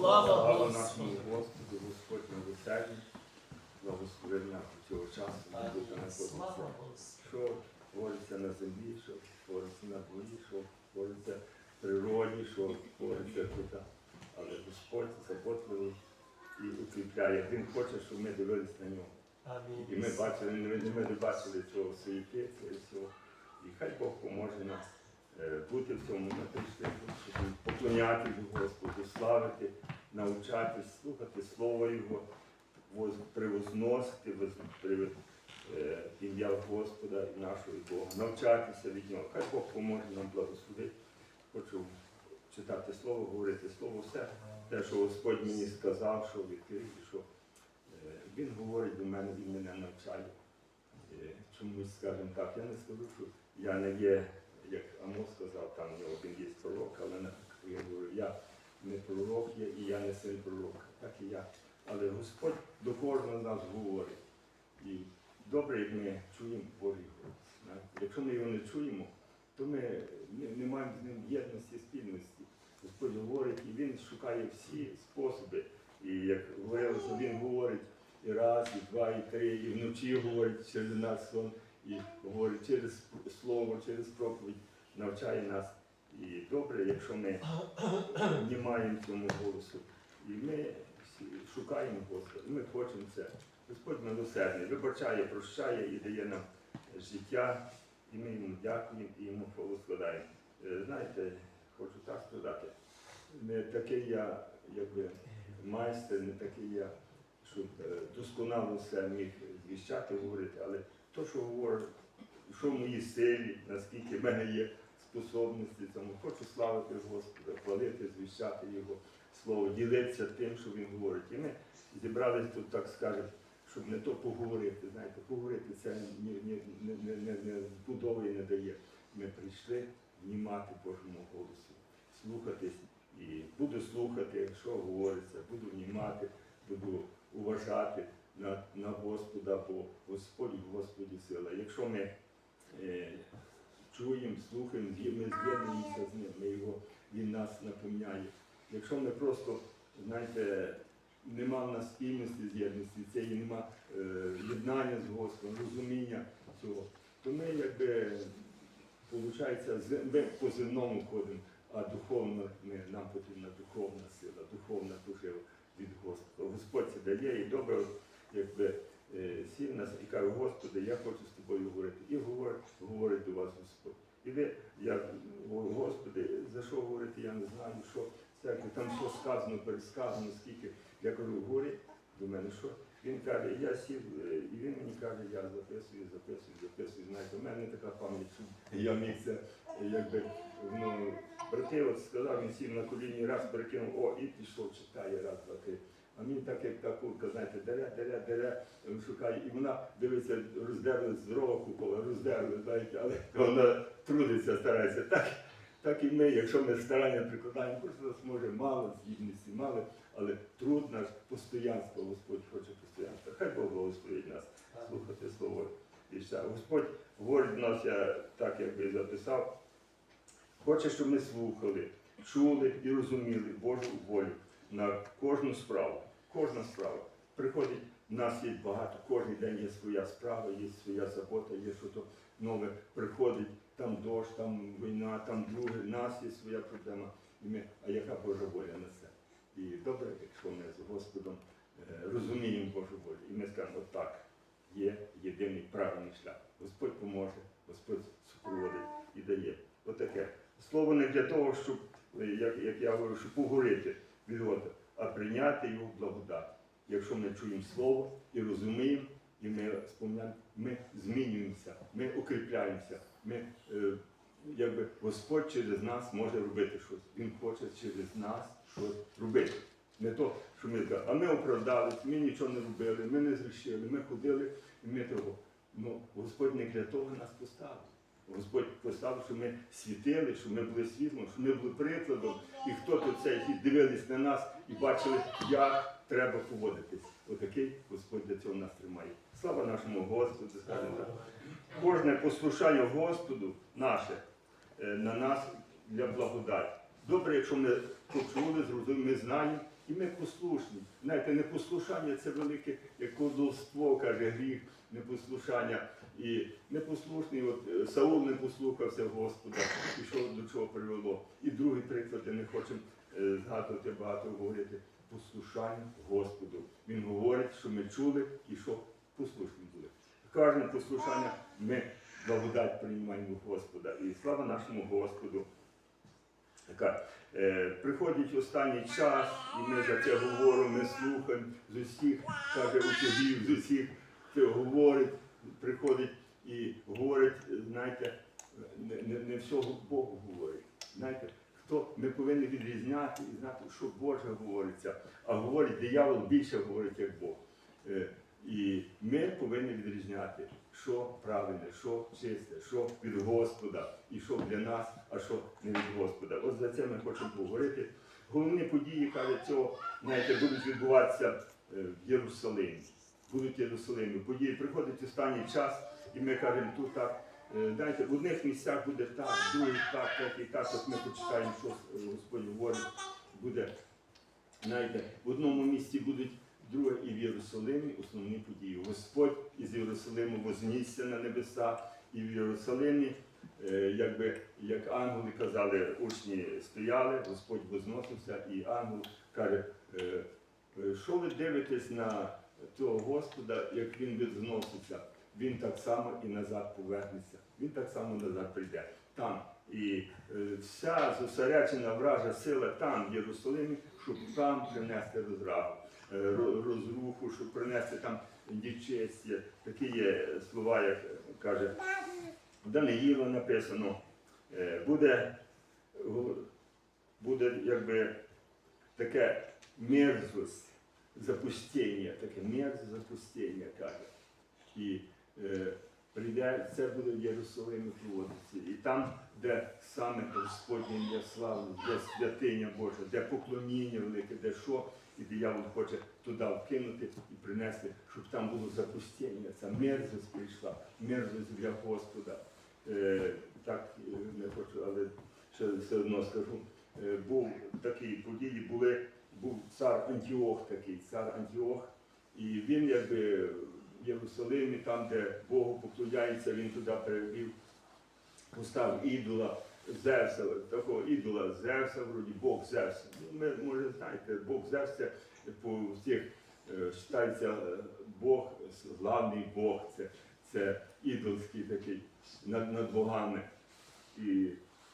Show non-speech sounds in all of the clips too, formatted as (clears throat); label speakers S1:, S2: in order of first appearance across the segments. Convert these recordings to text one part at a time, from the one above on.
S1: Слава
S2: нашому Господу, Господь благослови нас у цього часу, бути на
S1: Слава
S2: Що твориться на землі, що твориться на дворі, що твориться в природі, що твориться тут. Але Господь заботливий і укріпляє. Він хоче, щоб ми дивились на нього.
S1: Амінь.
S2: І ми бачили, ми, не бачили цього суєти, цього всього. І хай Бог поможе нам бути в цьому щоб поклонятися Господу, славити, навчатись, слухати Слово Його, воз- превозносити воз- при- е, ім'я Господа і нашого Бога, навчатися від Нього. Хай Бог поможе нам благословити. Хочу читати Слово, говорити Слово, все те, що Господь мені сказав, що відкрив, що е, Він говорить до мене, Він мене навчає. Е, Чомусь, скажімо так, я не скажу, що я не є, як Амос сказав, там в нього він є пророк, але я говорю, я не пророк є і я не син пророка, так і я. Але Господь до кожного з нас говорить. І добре, як ми чуємо Божий голос. Якщо ми його не чуємо, то ми не маємо з ним єдності, спільності. Господь говорить, і Він шукає всі способи. І як говорилося, Він говорить і раз, і два, і три, і вночі говорить через нас сон, і говорить через слово, через проповідь, навчає нас. І добре, якщо ми внімаємо цьому голосу. І ми шукаємо Господа, ми хочемо це. Господь милосердний, вибачає, прощає і дає нам життя, і ми йому дякуємо і йому хвалу складаємо. Е, Знаєте, хочу так сказати, не такий я, якби майстер, не такий я, щоб е, досконало все міг звіщати, говорити, але то, що говорю, що в моїй силі, наскільки в мене є способності цьому, хочу славити Господа, хвалити, звіщати Його слово, ділитися тим, що Він говорить. І ми зібрались тут, так скажемо, щоб не то поговорити, знаєте, поговорити це ні, не, не, не, не збудовує, не дає. Ми прийшли внімати Божому голосу, слухатись і буду слухати, що говориться, буду внімати, буду уважати на, на Господа, бо Господь в Господі сила. Якщо ми е, чуємо, слухаємо, ми з'єднуємося з ним, ми його, він нас наповняє. Якщо ми просто, знаєте, нема в нас спільності з'єдності, цієї нема е, єднання з Господом, розуміння цього, то ми якби, виходить, ми по земному ходимо, а духовно ми, нам потрібна духовна сила, духовна пожива від Господа. Господь це дає і добре, якби сів нас і каже, Господи, я хочу з тобою говорити. І говорить, говорить до вас Господь. І ви, я, говорю, Господи, за що говорити, я не знаю, що всяке, там все сказано, пересказано, скільки. Я кажу, говори до мене, що? Він каже, я сів, е, і він мені каже, я записую, записую, записую. Знаєте, у мене така пам'ять, що я міг це, е, якби, ну, брати от сказав, він сів на коліні, раз перекинув, о, і пішов, читає, раз, два, три. А мені так, як та курка, знаєте, дере, дере, дере, шукає, і вона дивиться, роздерли здорова кукола, роздерли, знаєте, але вона трудиться, старається. Так, так і ми, якщо ми старання прикладаємо, просто нас може мало здібності, мало, але труд наш, постоянство, Господь хоче постоянства. Хай Бог благословить нас слухати слово і все. Господь говорить нас, я так якби записав, хоче, щоб ми слухали, чули і розуміли Божу волю на кожну справу. Кожна справа. Приходить, в нас є багато, кожен день є своя справа, є своя забота, є що то нове. Приходить, там дощ, там війна, там друге, в нас є своя проблема. І ми, а яка Божа воля на це? І добре, якщо ми з Господом е, розуміємо Божу волю. І ми скажемо, от так, є єдиний правильний шлях. Господь поможе, Господь супроводить і дає. Отаке. Слово не для того, щоб, е, як, як я говорю, щоб поговорити від а прийняти його благодать. Якщо ми чуємо слово і розуміємо, і ми ми змінюємося, ми укріпляємося. Ми, е, якби Господь через нас може робити щось. Він хоче через нас щось робити. Не то, що ми а ми оправдались, ми нічого не робили, ми не зрішили, ми ходили, і ми того. Ну, Господь не для того нас поставив. Господь поставив, щоб ми світили, щоб ми були світлом, щоб ми були прикладом. І хто тут це, дивились на нас і бачили, як треба поводитись. Отакий Господь для цього нас тримає. Слава нашому Господу, скажімо так. Кожне послушання Господу наше е, на нас для благодаті. Добре, якщо ми почули, зрозуміли, ми знаємо, і ми послушні. Знаєте, непослушання це велике, як колдовство, каже гріх, непослушання. І непослушний, от е, Саул не послухався Господа, і що до чого привело. І другий приклад, я не хочемо згадувати багато говорити. Послушання Господу. Він говорить, що ми чули і що послушні були. Кожне послушання ми благодать приймаємо Господа. І слава нашому Господу. Така, е, приходить останній час, і ми за це говоримо, ми слухаємо з усіх, каже утюгів, з усіх це говорить, приходить і говорить, знаєте, не, не, всього Богу говорить. Знаєте, хто ми повинні відрізняти і знати, що Боже говориться, а говорить диявол більше говорить, як Бог. Е, І ми повинні відрізняти, що правильне, що чисте, що від Господа, і що для нас, а що не від Господа. От за це ми хочемо поговорити. Головні події, каже, цього, знаєте, будуть відбуватися е, в Єрусалимі. Будуть Єрусалимі. Події приходить останній час, і ми кажемо, тут так. е, Знаєте, в одних місцях буде так, в других так, так і так. От ми почитаємо, що Господь говорить, буде Знаєте, в одному місці будуть друге і в Єрусалимі основні події. Господь із Єрусалиму вознісся на небеса, і в Єрусалимі, е, якби як ангели казали, учні стояли, Господь возносився, і ангел каже, е, що ви дивитесь на того Господа, як він возноситься, він так само і назад повернеться. Він так само назад прийде. Там і е, вся зосереджена вража сила там, в Єрусалимі, щоб там принести розрагу, е, розруху, щоб принести там нечестя. Такі є слова, як каже в Даниїла написано, е, буде, буде якби таке мерзость, запустіння, таке мерзость запустіння, каже. І е, прийде, це буде в Єрусалимі проводитися. І там, де саме Господнє ім'я слави, де святиня Божа, де поклоніння велике, де що, і диявол хоче туди вкинути і принести, щоб там було запустіння. Ця мерзость прийшла, мерзость для Господа. Е, так е, не хочу, але ще все одно скажу. Е, був такі події, були, був цар Антіох такий, цар Антіох, і він якби в Єрусалимі, там, де Богу поклоняється, він туди перевів, поставив ідола Зевса, такого ідола Зевса, вроді Бог Зевса. Ну, ми, може, знаєте, Бог Зевс це по всіх вважається е, Бог, главний Бог, це, це ідолський такий над, над богами. І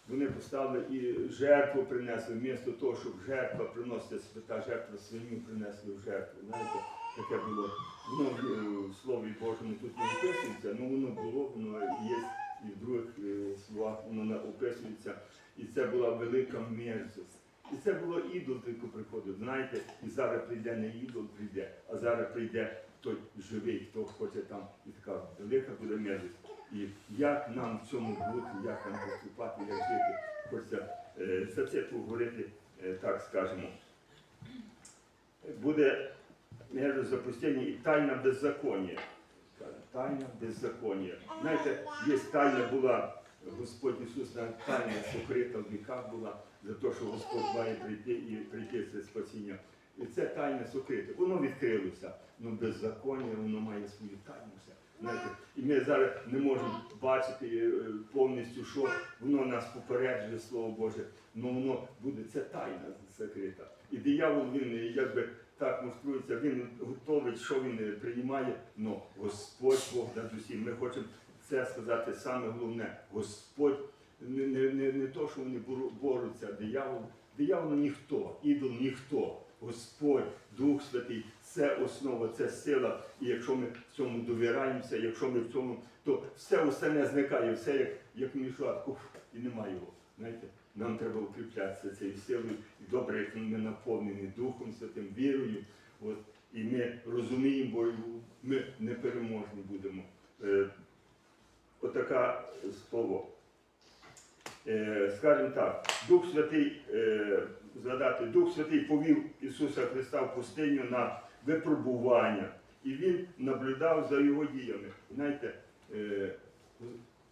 S2: вони поставили і жертву принесли, вмісто того, щоб жертва приносити свята жертва свиню принесли в жертву. Знаєте, таке було. Воно в, е, Слові Божому тут не описується, але воно було, воно є і в других е, словах воно на- описується. І це була велика мерзость. І це було ідол, тільки приходив. Знаєте, і зараз прийде не ідол, прийде, а зараз прийде той живий, хто хоче там, і така велика буде мерзость. І як нам в цьому бути, як нам поступати, як жити, хочеться е, за це поговорити, е, так скажемо. Буде між запустіння і тайна беззаконня. Тайна беззаконня. Знаєте, є тайна була, Господь Ісус тайна сокрита в віках була за те, що Господь має прийти і прийти це спасіння. І це тайна сокрита. Воно відкрилося, але беззаконня, воно має свою тайну. Знаєте, і ми зараз не можемо бачити е, повністю, що воно нас попереджує, Слово Боже, але воно буде, це тайна закрита. І диявол він е, якби так муструється, він готовий, що він е, приймає, але Господь Бог над усім. Ми хочемо це сказати саме головне. Господь не, не, не, не то, що вони борються, диявол, диявол ніхто, ідол ніхто. Господь, Дух Святий, це основа, це сила. І якщо ми в цьому довіраємося, якщо ми в цьому, то все остальне зникає, все як, як мішок, уф, і немає його. Знаєте, нам треба укріплятися цією силою. І добре, як ми наповнені Духом Святим, вірою. От, і ми розуміємо, бо ми непереможні будемо. Е, отака слово. Е, скажімо так, Дух Святий, е, згадати, Дух Святий повів Ісуса Христа в пустиню на випробування, і Він наблюдав за його діями. Знаєте, е,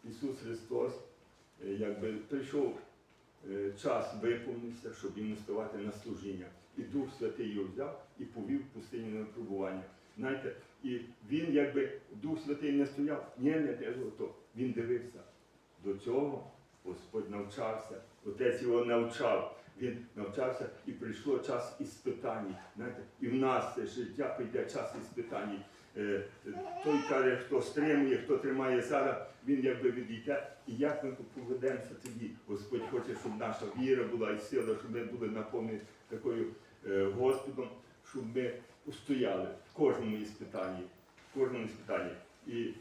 S2: Ісус Христос е, якби прийшов е, час виповнився, щоб йому ставати на служіння. І Дух Святий його взяв і повів в пустиню на випробування. Знаєте, і він якби Дух Святий не стояв, ні, не те, то він дивився. До цього Господь навчався, Отець його навчав. Він навчався і прийшло час іспитань. Знаєте, і в нас життя прийде час іспитань. Е, Той каже, хто стримує, хто тримає зараз, він якби відійде. І як ми поведемося тоді? Господь хоче, щоб наша віра була і сила, щоб ми були наповнені такою е, Господом, щоб ми устояли в кожному іспитанні. В кожному іспитанні. І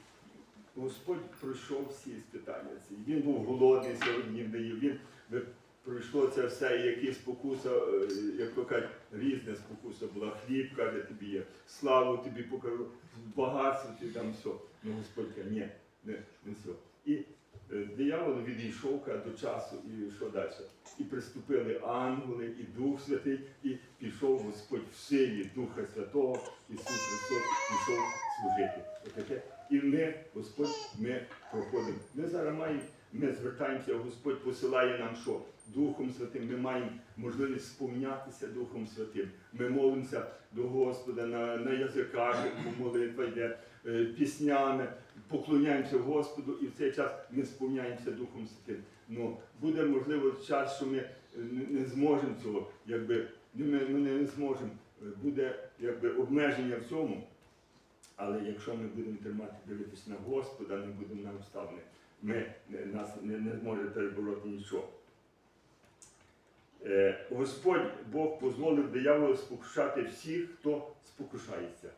S2: Господь пройшов всі іспитання. Він був голодний сьогодні. Він пройшло це все, і які спокуса, е, як то кажуть, різна спокуса була. Хліб, каже, тобі є, славу тобі покажу, багатство ти там все. Ну Господь каже, ні, не, не все. І е, диявол відійшов до часу, і що далі? І приступили ангели, і Дух Святий, і пішов Господь в силі Духа Святого, Ісус Христос пішов служити. Отаке. І ми, Господь, ми проходимо. Ми зараз маємо, ми звертаємося, Господь посилає нам що? Духом Святим. Ми маємо можливість сповнятися Духом Святим. Ми молимося до Господа на, на язиках, молитва йде, е, піснями, поклоняємося Господу, і в цей час ми сповняємося Духом Святим. Ну, буде можливо час, що ми е, не, зможемо цього, якби ми, ми не зможемо. Е, Буде якби обмеження в цьому. Але якщо ми будемо тримати, дивитися на Господа, не будемо на обставини, ми, нас не, не зможе перебороти нічого. Е, Господь Бог дозволив дияволу спокушати всіх, хто спокушається.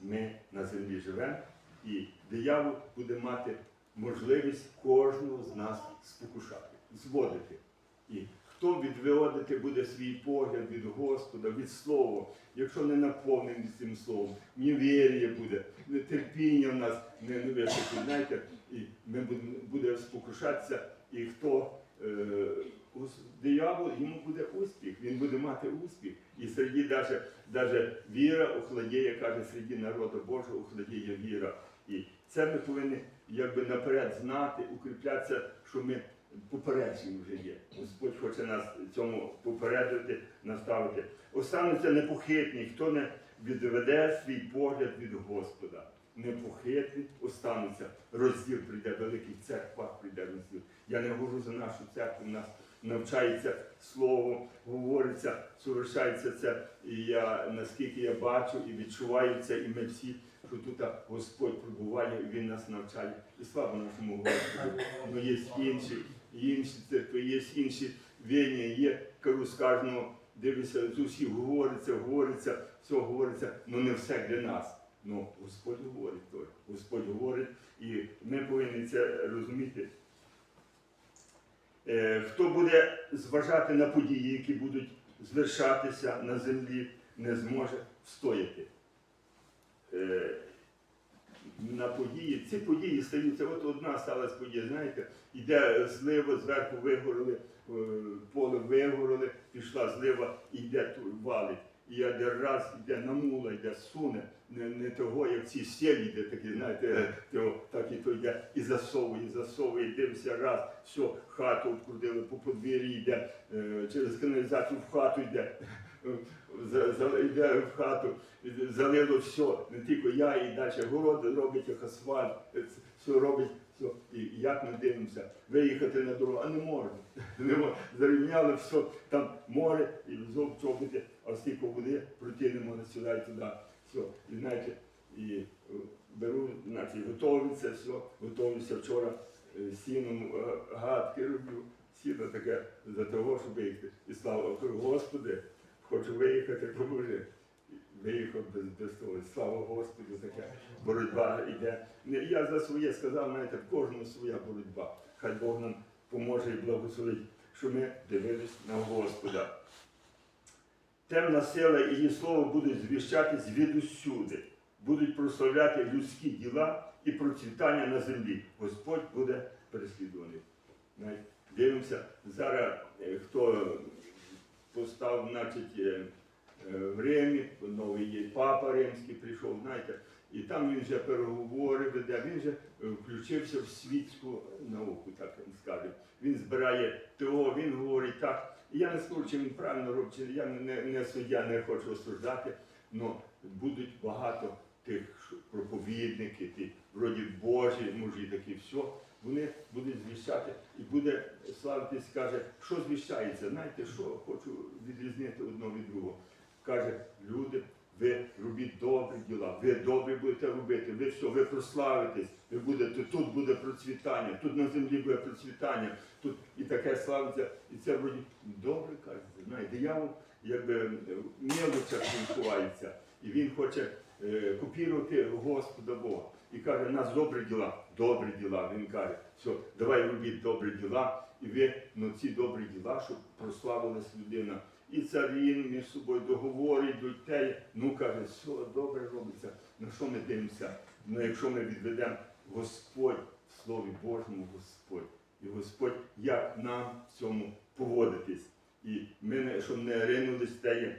S2: Ми на землі живемо, і диявол буде мати можливість кожного з нас спокушати, зводити. І хто відводити буде свій погляд від Господа, від Слова, якщо не наповнений цим словом, невір'я буде, терпіння в нас не, не знаєте, і ми будемо буде спокушатися, і хто е, диявол, йому буде успіх, він буде мати успіх. І серед даже, даже віра охладіє, каже, серед народу Божого охладіє віра. І це ми повинні якби наперед знати, укріплятися, що ми попереджені вже є. Господь хоче нас цьому попередити, наставити. Остануться непохитні, хто не відведе свій погляд від Господа. Непохитні остануться. Розділ прийде, в великих церквах прийде розділ. Я не говорю за нашу церкву, у нас навчається слово, говориться, совершається це. І я наскільки я бачу і відчуваю це, і ми всі, що тут Господь пробуває, Він нас навчає. І слава нашому Господу. Ну є інші, інші церкви, є інші війни, є, кажу, з кожного, дивися, з усіх говориться, говориться, все говориться, але не все для нас. Ну, Господь говорить то, Господь говорить, і ми повинні це розуміти. Е, Хто буде зважати на події, які будуть звершатися на землі, не зможе встояти. Е, На події, ці події стаються, от одна сталася подія, знаєте, йде злива, зверху вигорили, е, поле вигорили, пішла злива, йде валить. І один раз йде на мула, йде суне, не, не того, як ці сілі йде такі, знаєте, того, так і то йде, і засовує, і засовує, дивиться раз, все, хату обкрутили, по подвір'ї йде, е, через каналізацію в хату йде, йде в хату, залило все, не тільки я, і далі город робить як асфальт, все робить. Все. І як ми дивимося, виїхати на дорогу, а не можна. (laughs) Зарівняли все, там море і зов чоботи, а стільки води пройти не сюди і туди. Все. І знаєте, і е, беру, значить, готуються, все, готуюся вчора е, сіном е, гадки роблю, сіно таке за того, щоб виїхати. І слава Господи, хочу виїхати, поможи. Виїхав без, без того. Слава Господу, таке боротьба йде. Я за своє сказав, знаєте, в кожного своя боротьба. Хай Бог нам поможе і благословить, що ми дивились на Господа. Темна сила і її слово будуть звіщати звідусюди, будуть прославляти людські діла і процвітання на землі. Господь буде переслідуваний. Дивимося, зараз е, хто постав, значить, е, е, в Римі, новий папа римський прийшов, знаєте, І там він вже переговори веде, він вже е, включився в світську науку, так він скаже. Він збирає ТО, він говорить так. Я не скажу, чи він правильно робить, чи я не, не суддя, не хочу осуждати, але будуть багато тих проповідників, ті вроді Божі, мужі такі, все, вони будуть звіщати і буде славитись, каже, що звіщається. Знаєте що, хочу відрізнити одного від другого. Каже, люди, ви робіть добрі діла, ви добре будете робити, ви все, ви прославитесь, ви будете, тут буде процвітання, тут на землі буде процвітання, тут і таке славиться, і це вроді добре кажете. Знаєте, диявол якби в мелочах він і він хоче е, копірувати Господа Бога. І каже, у нас добрі діла, добрі діла. Він каже, все, давай робіть добрі діла, і ви ну, ці добрі діла, щоб прославилась людина. І царі між собою договорять, йдуть те, ну каже, все добре робиться. На що ми дивимося? Ну якщо ми відведемо Господь в Слові Божому, Господь. І Господь, як нам в цьому поводитись. І ми, щоб не ринулись те,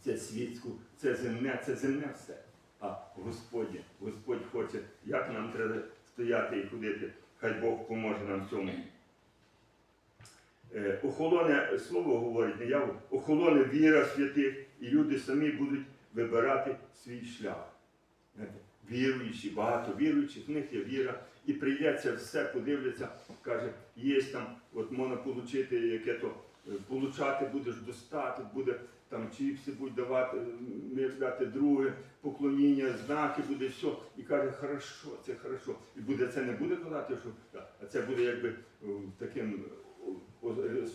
S2: це світську, це земне, це земне все. А Господь, Господь хоче, як нам треба стояти і ходити, хай Бог поможе нам в цьому. Е, Охолоне слово говорить, не я, охолоне віра святих, і люди самі будуть вибирати свій шлях. Віруючі, багато віруючих, в них є віра, і прийдеться все, подивляться, каже, є там, от можна отримати яке то, е, получати будеш достаток, буде там чіпси будуть давати, дати друге, поклоніння, знаки буде все. І каже, хорошо, це хорошо. І буде це не буде казати, що а це буде якби таким е,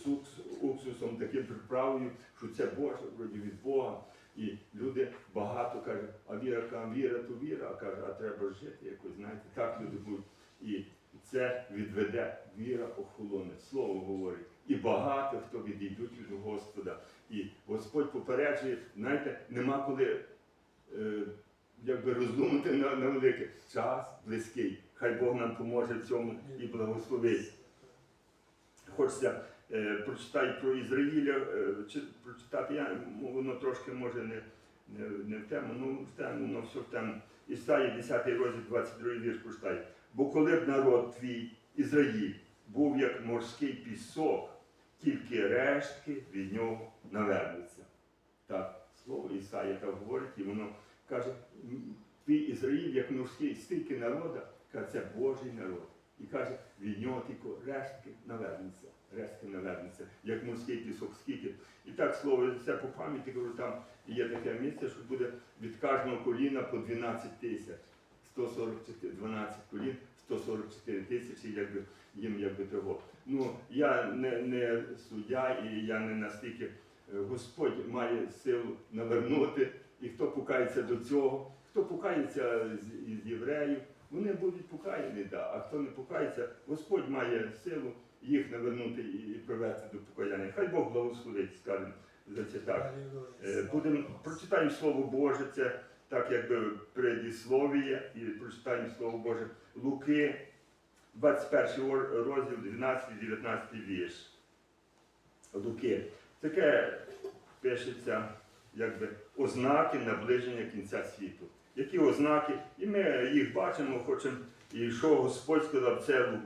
S2: уксусом, таким приправою, що це Боже, вроді від Бога. І люди багато кажуть, а віра, каже, віра, то віра, а каже, а треба жити якось, знаєте, так люди будуть. І це відведе, віра охолоне, слово говорить. І багато хто відійдуть від Господа. І Господь попереджує, знаєте, нема коли е, якби роздумати на, на велике. Час близький. Хай Бог нам поможе в цьому і благословить. Хочеться е, прочитати про Ізраїля, е, чи, прочитати я, воно трошки може не, не, в тему, ну в тему, ну все в тему. Ісаї 10 розділ, 22 вірш прочитай. Бо коли б народ твій, Ізраїль, був як морський пісок, тільки рештки від нього навернуться. Так, слово Ісаї так говорить, і воно каже, твій Ізраїль, як морський, стільки народа, каже, це Божий народ. І каже, від нього тільки рештки навернуться. Рештки навернуться, як морський пісок, скільки. І так слово, це по пам'яті кажу, там є таке місце, що буде від кожного коліна по 12 тисяч. 144, 12 колін, 144 тисячі, якби їм якби того. Ну, я не, не суддя і я не настільки. е, Господь має силу навернути, і хто пукається до цього, хто пукається з, із євреїв, вони будуть покаяні, да. а хто не пукається, Господь має силу їх навернути і, і привести до покаяння. Хай Бог благословить, скажемо за це так. Е, Будемо прочитаємо Слово Боже, це так якби предісловіє, і прочитаємо Слово Боже Луки, 21 розділ, 12-19 вірш. Луки. Таке пишеться, якби ознаки наближення кінця світу. Які ознаки? І ми їх бачимо, хочемо. І що Господь сказав, це е,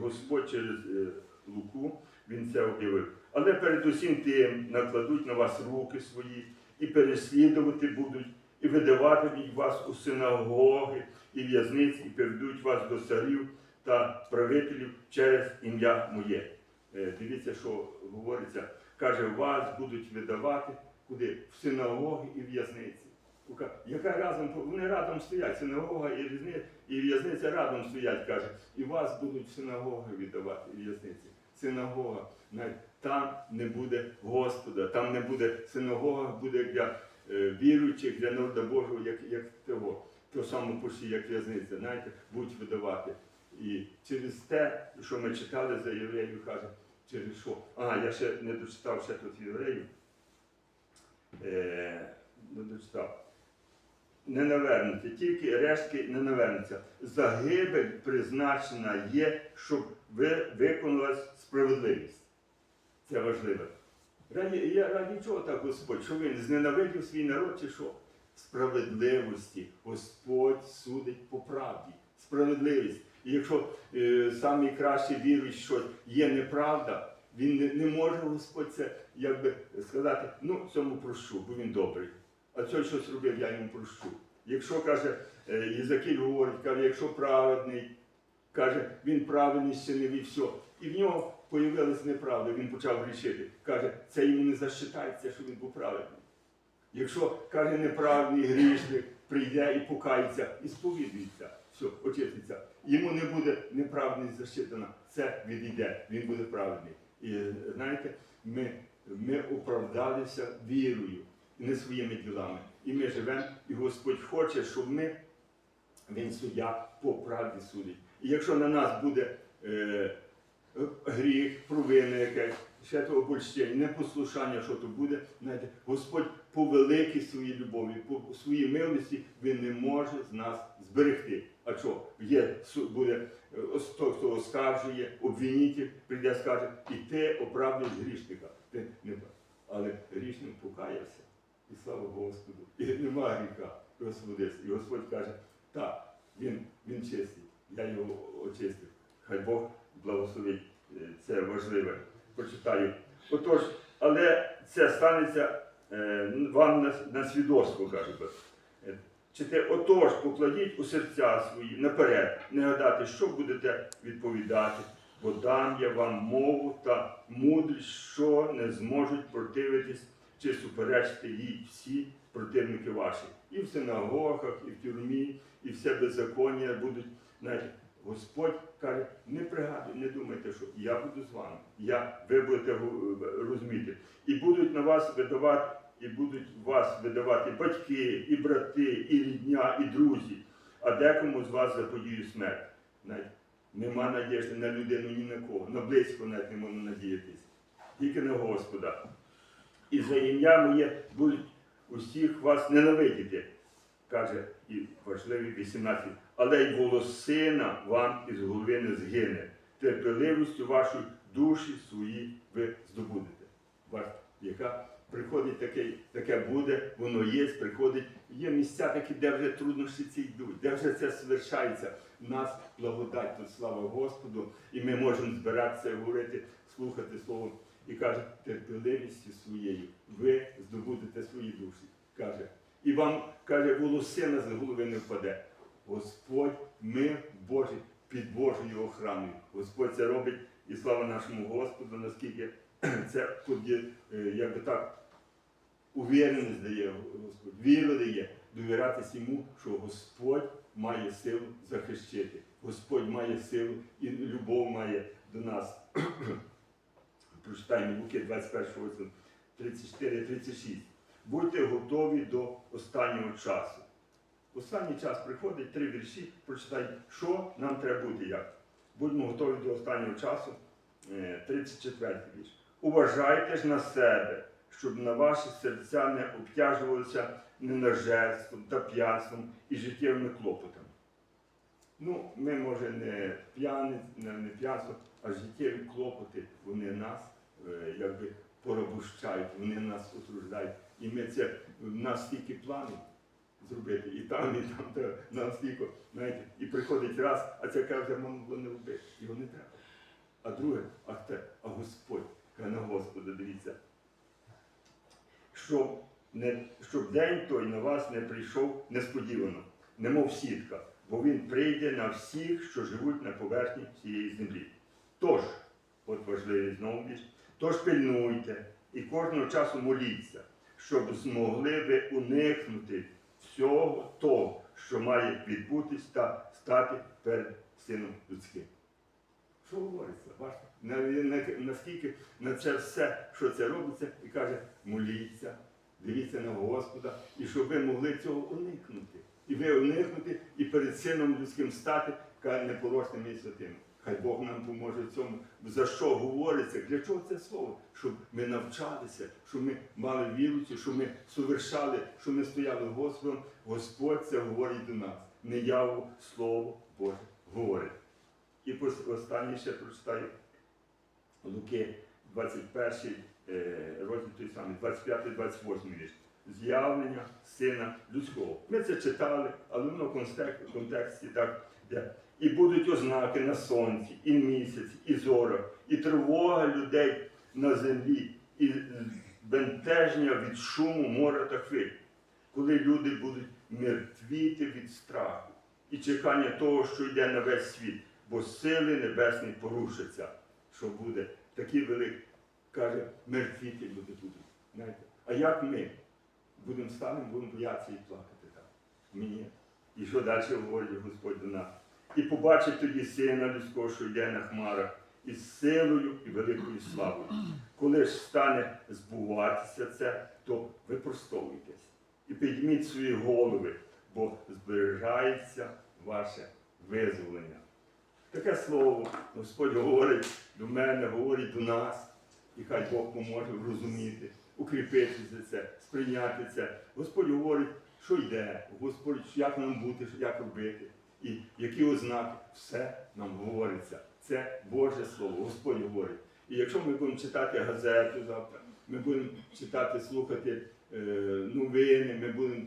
S2: Господь через е, Луку, Він це об'явив. Але передусім тим накладуть на вас руки свої і переслідувати будуть, і видавати від вас у синагоги і в'язниці, і приведуть вас до царів та правителів через ім'я моє. Е, Дивіться, що говориться. Каже, вас будуть видавати куди? В синагоги і в'язниці. Яка разом, вони разом стоять, синагога і в'язниця, і в'язниця разом стоять, каже, і вас будуть синагоги віддавати, і в'язниці. Синагога, там не буде Господа, там не буде синагога, буде для е, віруючих, для народа Божого, як, як того. То саме почти, як в'язниця, знаєте, будуть видавати. І через те, що ми читали за євреїв, каже, через що? А, я ще не дочитав ще тут євреїв. Е, не дочитав. Не навернуться, тільки рештки не навернуться. Загибель призначена є, щоб ви виконалась справедливість. Це важливо. Раді, я раді чого так Господь, що він зненавидів свій народ чи що? справедливості. Господь судить по правді. Справедливість. І якщо е, самий кращий вірують, що є неправда, він не, не може Господь це якби сказати, ну цьому прощу, бо він добрий. А цей щось робив, я йому прощу. Якщо каже, е, Єзакіль говорить, каже, якщо праведний, каже, він правильний щинив і все. І в нього появилась неправда, він почав грішити. Каже, це йому не засчитається, що він був праведний. Якщо каже неправедний грішник, прийде і покається, і сповідується, все, очиститься. Йому не буде неправедність засчитана, це відійде, він буде праведний. І знаєте, ми, ми оправдалися вірою, не своїми ділами. І ми живемо, і Господь хоче, щоб ми, він суддя по правді судить. І якщо на нас буде е, гріх, провина якась, ще то обольщення, непослушання, що то буде, знаєте, Господь по великій своїй любові, по своїй милості, він не може з нас зберегти. А що? Є буде е, той, хто оскаржує, обвинитель, прийде скаже, і ти оправдуєш грішника. Ти не але грішник покаявся. І слава Господу. І нема гріха, Господи. І Господь каже, так, він, він чистий, я його очистив. Хай Бог благословить е, це важливе. Почитаю. Отож, але це станеться е, вам на, на свідоцтво, каже. Чите, отож, покладіть у серця свої наперед, не гадати, що будете відповідати, бо дам я вам мову та мудрість, що не зможуть противитись чи суперечити їй всі противники ваші. І в синагогах, і в тюрмі, і все беззаконня будуть. Знаєте, Господь каже, не пригадуйте, не думайте, що я буду з вами. Я, ви будете розуміти. І будуть на вас видавати, і будуть вас видавати батьки, і брати, і рідня, і друзі. А декому з вас заподію смерть. Знаєте, нема надіжди на людину ні на кого, на близько навіть не можна надіятись. Тільки на Господа. І за ім'я моє будуть усіх вас ненавидіти, каже і важливий 18. Але й волосина вам із голови не згине. Терпеливістю вашої душі свої ви здобудете. Бачите, яка приходить таке, таке буде, воно є, приходить. Є місця такі, де вже труднощі ці йдуть, де вже це свершається. У нас благодать, тут слава Господу, і ми можемо збиратися, говорити, слухати Слово. І каже, терпеливістю своєю ви здобудете свої душі. Каже, і вам каже, волосина з голови не впаде. Господь, мир Божий під Божою охраною. Господь це робить, і слава нашому Господу, наскільки (clears throat) це е, як би так, увіреність дає Господь, віру дає, довіратися йому, що Господь має силу захищити. Господь має силу і любов має до нас. (clears throat) Прочитаємо Луки 21, 34-36. Будьте готові до останнього часу. Останній час приходить три вірші, прочитай, що нам треба бути як. Будьмо готові до останнього часу. Е, 34 вірш. Уважайте ж на себе, щоб на ваші серця не обтяжувалися ненажерством та п'янством і життєвими клопотами. Ну, ми, може, не п'яни, не, п'янство, а життєві клопоти, вони нас е, якби порабощають, вони нас отруждають. І ми це, в нас стільки планів зробити, і там, і там, та, нам стільки, знаєте, і приходить раз, а це каже, було не робити, його не треба. А друге, а те, а Господь, каже на Господа, дивіться, щоб, не, щоб день той на вас не прийшов несподівано, немов сітка, бо він прийде на всіх, що живуть на поверхні цієї землі. Тож, от важливий знову вірш, тож пильнуйте і кожного часу моліться, щоб змогли ви уникнути всього того, що має відбутись та стати перед сином людським. Що говориться? Бачите? На- на- Наскільки на це все, що це робиться, і каже, моліться, дивіться на Господа, і щоб ви могли цього уникнути. І ви уникнути, і перед сином людським стати, каже, непорочним і святим. Хай Бог нам поможе в цьому. За що говориться? Для чого це слово? Щоб ми навчалися, щоб ми мали віруючи, щоб ми совершали, щоб ми стояли Господом. Господь це говорить до нас. Не яву Слово Боже говорить. І останнє ще прочитаю Луки 21 е, розділ той самий, 25-28 вірш. з'явлення Сина Людського. Ми це читали, але воно в контексті так йде. І будуть ознаки на сонці, і місяці, і зорах, і тривога людей на землі, і бентеження від шуму моря та хвиль, коли люди будуть мертвіти від страху і чекання того, що йде на весь світ, бо сили небесні порушаться, що буде такий великий, каже, мертвіти люди будуть. Знаєте? А як ми будемо станемо, будемо боятися і плакати так? Ні. І що далі говорить Господь до нас? І побачить тоді сина людського, що йде на хмарах, із силою і великою славою. Коли ж стане збуватися це, то випростовуйтесь і підніміть свої голови, бо зберігається ваше визволення. Таке слово Господь говорить до мене, говорить до нас, і хай Бог поможе розуміти, укріпити за це, сприйняти це. Господь говорить, що йде, Господь, як нам бути, як робити, і які ознаки, все нам говориться. Це Боже Слово, Господь говорить. І якщо ми будемо читати газету завтра, ми будемо читати, слухати е, новини, ми будемо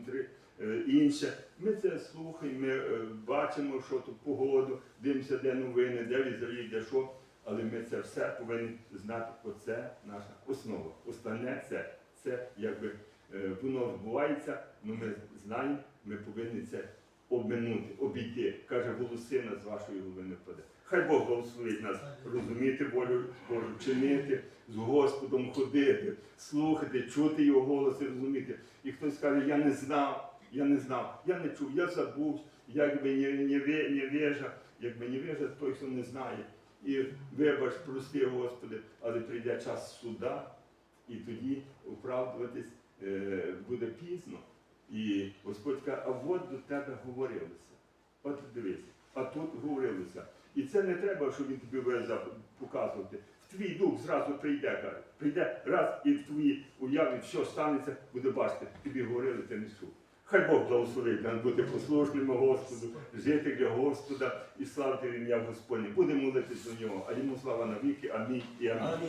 S2: е, інше. Ми це слухаємо, ми е, бачимо, що тут погоду, дивимося, де новини, де візові, де що. Але ми це все повинні знати, оце наша основа. Остальне це, це якби е, воно відбувається, але ми знаємо, ми повинні це обминути, обійти. Каже, волосина з вашої голови не впаде. Хай Бог благословить нас розуміти волю Божу, чинити, з Господом ходити, слухати, чути його голос і розуміти. І хтось каже, я не знав, я не знав, я не чув, я забув, не, ве- не вежа, якби не вежа, той, хто не знає. І вибач, прости, Господи, але прийде час суда, і тоді оправдуватись е, буде пізно. І Господь каже, а от до тебе говорилося. От дивись, а тут говорилося. І це не треба, щоб він тобі буде показувати. В твій дух зразу прийде, каже. Прийде раз і в твоїй уяві все станеться, буде бачити, тобі говорили, ти не чув. Хай Бог благословить нам бути послушними Господу, жити для Господа і славити ім'я Господнє. Будемо молитись до нього, а йому слава навіки. Амінь і.
S1: Амінь.